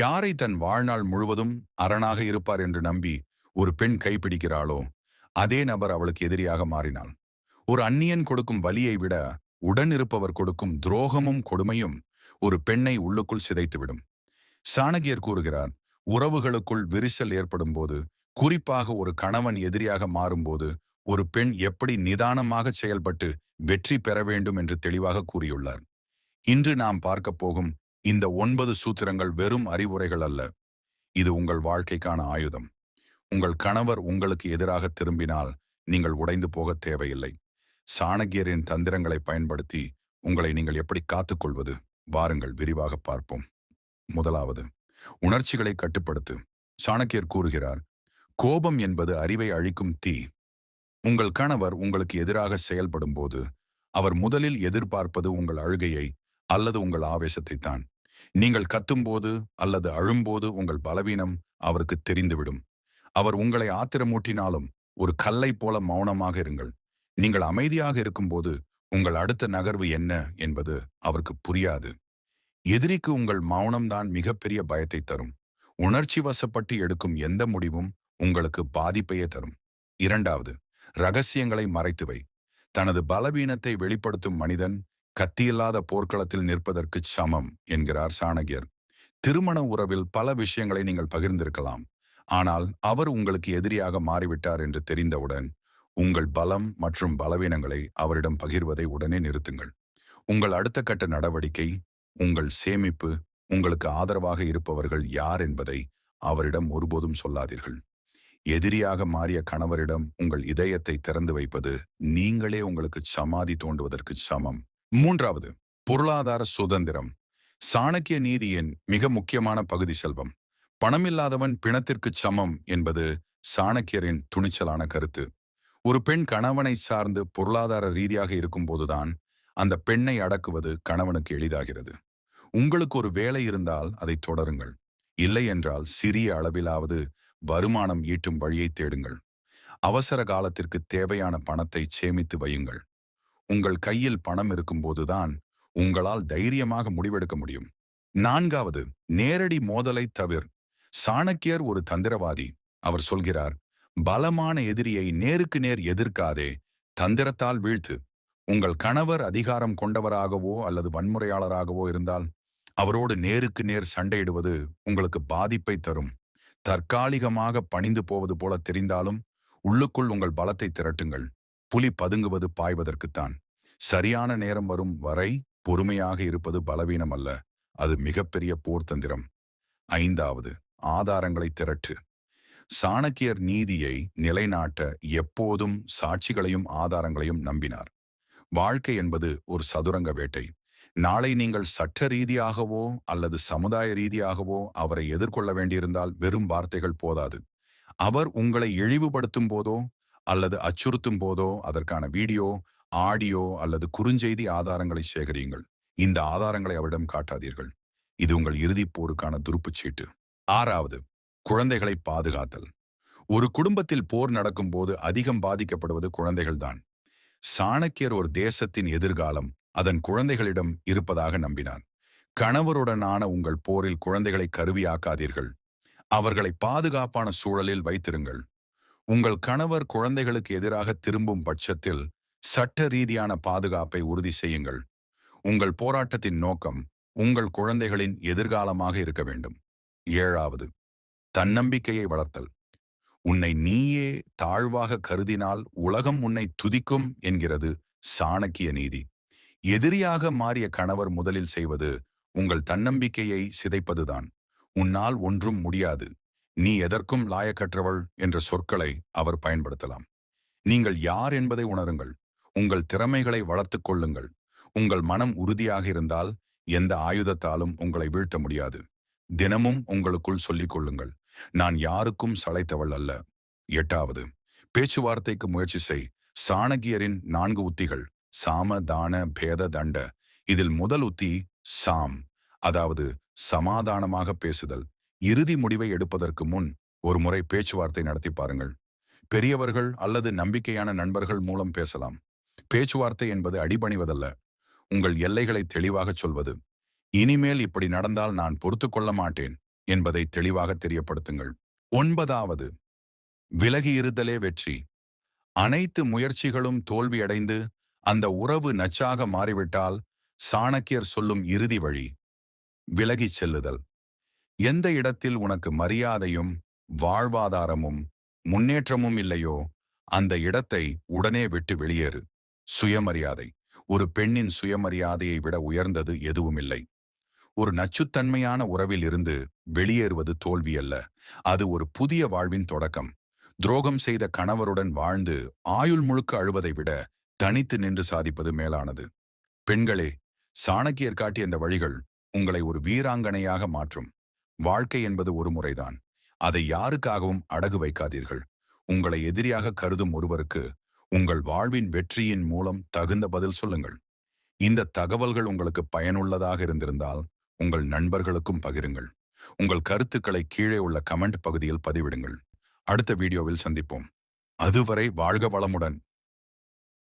யாரை தன் வாழ்நாள் முழுவதும் அரணாக இருப்பார் என்று நம்பி ஒரு பெண் கைப்பிடிக்கிறாளோ அதே நபர் அவளுக்கு எதிரியாக மாறினாள். ஒரு அந்நியன் கொடுக்கும் வலியை விட உடன் இருப்பவர் கொடுக்கும் துரோகமும் கொடுமையும் ஒரு பெண்ணை உள்ளுக்குள் சிதைத்துவிடும். சாணகியர் கூறுகிறார் உறவுகளுக்குள் விரிசல் ஏற்படும் போது குறிப்பாக ஒரு கணவன் எதிரியாக மாறும்போது ஒரு பெண் எப்படி நிதானமாக செயல்பட்டு வெற்றி பெற வேண்டும் என்று தெளிவாக கூறியுள்ளார். இன்று நாம் பார்க்க போகும் இந்த ஒன்பது சூத்திரங்கள் வெறும் அறிவுரைகள் அல்ல. இது உங்கள் வாழ்க்கைக்கான ஆயுதம். உங்கள் கணவர் உங்களுக்கு எதிராக திரும்பினால் நீங்கள் உடைந்து போக தேவையில்லை. சாணக்கியரின் தந்திரங்களை பயன்படுத்தி உங்களை நீங்கள் எப்படி காத்துக்கொள்வது? வாருங்கள் விரிவாக பார்ப்போம். முதலாவது உணர்ச்சிகளை கட்டுப்படுத்து. சாணக்கியர் கூறுகிறார் கோபம் என்பது அறிவை அழிக்கும் தீ. உங்கள் கணவர் உங்களுக்கு எதிராக செயல்படும் போது அவர் முதலில் எதிர்பார்ப்பது உங்கள் அழுகையை அல்லது உங்கள் ஆவேசத்தை தான் நீங்கள் கத்தும்போது அல்லது அழும்போது உங்கள் பலவீனம் அவருக்கு தெரிந்துவிடும். அவர் உங்களை ஆத்திரமூட்டினாலும் ஒரு கல்லை போல மௌனமாக இருங்கள். நீங்கள் அமைதியாக இருக்கும்போது உங்கள் அடுத்த நகர்வு என்ன என்பது அவருக்கு புரியாது. எதிரிக்கு உங்கள் மௌனம்தான் மிகப்பெரிய பயத்தை தரும். உணர்ச்சி வசப்பட்டு எடுக்கும் எந்த முடிவும் உங்களுக்கு பாதிப்பையே தரும். இரண்டாவது ரகசியங்களை மறைத்துவை தனது பலவீனத்தை வெளிப்படுத்தும் மனிதன் கத்தியில்லாத போர்க்களத்தில் நிற்பதற்கு சமம் என்கிறார் சாணகியர் திருமண உறவில் பல விஷயங்களை நீங்கள் பகிர்ந்திருக்கலாம். ஆனால் அவர் உங்களுக்கு எதிரியாக மாறிவிட்டார் என்று தெரிந்தவுடன் உங்கள் பலம் மற்றும் பலவீனங்களை அவரிடம் பகிர்வதை உடனே நிறுத்துங்கள். உங்கள் அடுத்த கட்ட நடவடிக்கை உங்கள் சேமிப்பு உங்களுக்கு ஆதரவாக இருப்பவர்கள் யார் என்பதை அவரிடம் ஒருபோதும் சொல்லாதீர்கள். எதிரியாக மாறிய கணவரிடம் உங்கள் இதயத்தை திறந்து வைப்பது நீங்களே உங்களுக்கு சமாதி தோண்டுவதற்கு சமம். மூன்றாவது பொருளாதார சுதந்திரம். சாணக்கிய நீதியின் மிக முக்கியமான பகுதி செல்வம். பணமில்லாதவன் பிணத்திற்கு சமம் என்பது சாணக்கியரின் துணிச்சலான கருத்து. ஒரு பெண் கணவனை சார்ந்து பொருளாதார ரீதியாக இருக்கும்போதுதான் அந்த பெண்ணை அடக்குவது கணவனுக்கு எளிதாகிறது. உங்களுக்கு ஒரு வேலை இருந்தால் அதை தொடருங்கள். இல்லை என்றால் சிறிய அளவிலாவது வருமானம் ஈட்டும் வழியை தேடுங்கள். அவசர காலத்திற்கு தேவையான பணத்தை சேமித்து வையுங்கள். உங்கள் கையில் பணம் இருக்கும்போதுதான் உங்களால் தைரியமாக முடிவெடுக்க முடியும். நான்காவது நேரடி மோதலை தவிர. சாணக்கியர் ஒரு தந்திரவாதி. அவர் சொல்கிறார் பலமான எதிரியை நேருக்கு நேர் எதிர்க்காதே. தந்திரத்தால் வீழ்த்து. உங்கள் கணவர் அதிகாரம் கொண்டவராகவோ அல்லது வன்முறையாளராகவோ இருந்தால் அவரோடு நேருக்கு நேர் சண்டையிடுவது உங்களுக்கு பாதிப்பை தரும். தற்காலிகமாக பணிந்து போவது போல தெரிந்தாலும் உள்ளுக்குள் உங்கள் பலத்தை திரட்டுங்கள். புலி பதுங்குவது பாய்வதற்குத்தான். சரியான நேரம் வரும் வரை பொறுமையாக இருப்பது பலவீனம் அல்ல. அது மிகப்பெரிய போர்த்தந்திரம் ஐந்தாவது ஆதாரங்களை திரட்டு. சாணக்கியர் நீதியை நிலைநாட்ட எப்போதும் சாட்சிகளையும் ஆதாரங்களையும் நம்பினார். வாழ்க்கை என்பது ஒரு சதுரங்க வேட்டை. நாளை நீங்கள் சட்ட ரீதியாகவோ அல்லது சமுதாய ரீதியாகவோ அவரை எதிர்கொள்ள வேண்டியிருந்தால் வெறும் வார்த்தைகள் போதாது. அவர் உங்களை இழிவுபடுத்தும் போதோ அல்லது அச்சுறுத்தும் போதோ அதற்கான வீடியோ ஆடியோ அல்லது குறுஞ்செய்தி ஆதாரங்களை சேகரியுங்கள். இந்த ஆதாரங்களை அவரிடம் காட்டாதீர்கள். இது உங்கள் இறுதிப் போருக்கான துருப்புச்சீட்டு ஆறாவது குழந்தைகளை பாதுகாத்தல். ஒரு குடும்பத்தில் போர் நடக்கும்போது அதிகம் பாதிக்கப்படுவது குழந்தைகள்தான். சாணக்கியர் ஒரு தேசத்தின் எதிர்காலம் அதன் குழந்தைகளிடம் இருப்பதாக நம்பினார். கணவருடனான உங்கள் போரில் குழந்தைகளை கருவியாக்காதீர்கள். அவர்களை பாதுகாப்பான சூழலில் வைத்திருங்கள். உங்கள் கணவர் குழந்தைகளுக்கு எதிராக திரும்பும் பட்சத்தில் சட்ட ரீதியான பாதுகாப்பை உறுதி செய்யுங்கள். உங்கள் போராட்டத்தின் நோக்கம் உங்கள் குழந்தைகளின் எதிர்காலமாக இருக்க வேண்டும். ஏழாவது தன்னம்பிக்கையை வளர்த்தல். உன்னை நீயே தாழ்வாக கருதினால் உலகம் உன்னை துதிக்கும் என்கிறது சாணக்கிய நீதி. எதிரியாக மாறிய கணவர் முதலில் செய்வது உங்கள் தன்னம்பிக்கையை சிதைப்பதுதான். உன்னால் ஒன்றும் முடியாது. நீ எதற்கும் லாயக்கற்றவள் என்ற சொற்களை அவர் பயன்படுத்தலாம். நீங்கள் யார் என்பதை உணருங்கள். உங்கள் திறமைகளை வளர்த்துக் கொள்ளுங்கள். உங்கள் மனம் உறுதியாக இருந்தால் எந்த ஆயுதத்தாலும் உங்களை வீழ்த்த முடியாது. தினமும் உங்களுக்குள் சொல்லிக் கொள்ளுங்கள். நான் யாருக்கும் சளைத்தவள் அல்ல. எட்டாவது பேச்சுவார்த்தைக்கு முயற்சி செய். சாணகியரின் நான்கு உத்திகள் சாம தான பேத தண்ட. இதில் முதல் உத்தி சாம் அதாவது சமாதானமாக பேசுதல். இறுதி முடிவை எடுப்பதற்கு முன் ஒரு முறை பேச்சுவார்த்தை நடத்தி பாருங்கள். பெரியவர்கள் அல்லது நம்பிக்கையான நண்பர்கள் மூலம் பேசலாம். பேச்சுவார்த்தை என்பது அடிபணிவதல்ல. உங்கள் எல்லைகளை தெளிவாக சொல்வது. இனிமேல் இப்படி நடந்தால் நான் பொறுத்து கொள்ள மாட்டேன் என்பதை தெளிவாக தெரியப்படுத்துங்கள். ஒன்பதாவது விலகி இருதலே வெற்றி. அனைத்து முயற்சிகளும் தோல்வியடைந்து அந்த உறவு நச்சாக மாறிவிட்டால் சாணக்கியர் சொல்லும் இறுதி வழி விலகிச் செல்லுதல். எந்த இடத்தில் உனக்கு மரியாதையும் வாழ்வாதாரமும் முன்னேற்றமும் இல்லையோ அந்த இடத்தை உடனே விட்டு வெளியேறு. சுயமரியாதை. ஒரு பெண்ணின் சுயமரியாதையை விட உயர்ந்தது எதுவுமில்லை ஒரு நச்சுத்தன்மையான உறவில் இருந்து வெளியேறுவது தோல்வி அல்ல. அது ஒரு புதிய வாழ்வின் தொடக்கம். துரோகம் செய்த கணவருடன் வாழ்ந்து ஆயுள் முழுக்க அழுவதை விட தனித்து நின்று சாதிப்பது மேலானது. பெண்களே சாணக்கியர் காட்டிய இந்த வழிகள் உங்களை ஒரு வீராங்கனையாக மாற்றும். வாழ்க்கை என்பது ஒரு முறைதான். அதை யாருக்காகவும் அடகு வைக்காதீர்கள். உங்களை எதிரியாக கருதும் ஒருவருக்கு உங்கள் வாழ்வின் வெற்றியின் மூலம் தகுந்த பதில் சொல்லுங்கள். இந்த தகவல்கள் உங்களுக்கு பயனுள்ளதாக இருந்திருந்தால் உங்கள் நண்பர்களுக்கும் பகிருங்கள். உங்கள் கருத்துக்களை கீழே உள்ள கமெண்ட் பகுதியில் பதிவிடுங்கள். அடுத்த வீடியோவில் சந்திப்போம். அதுவரை வாழ்க வளமுடன்.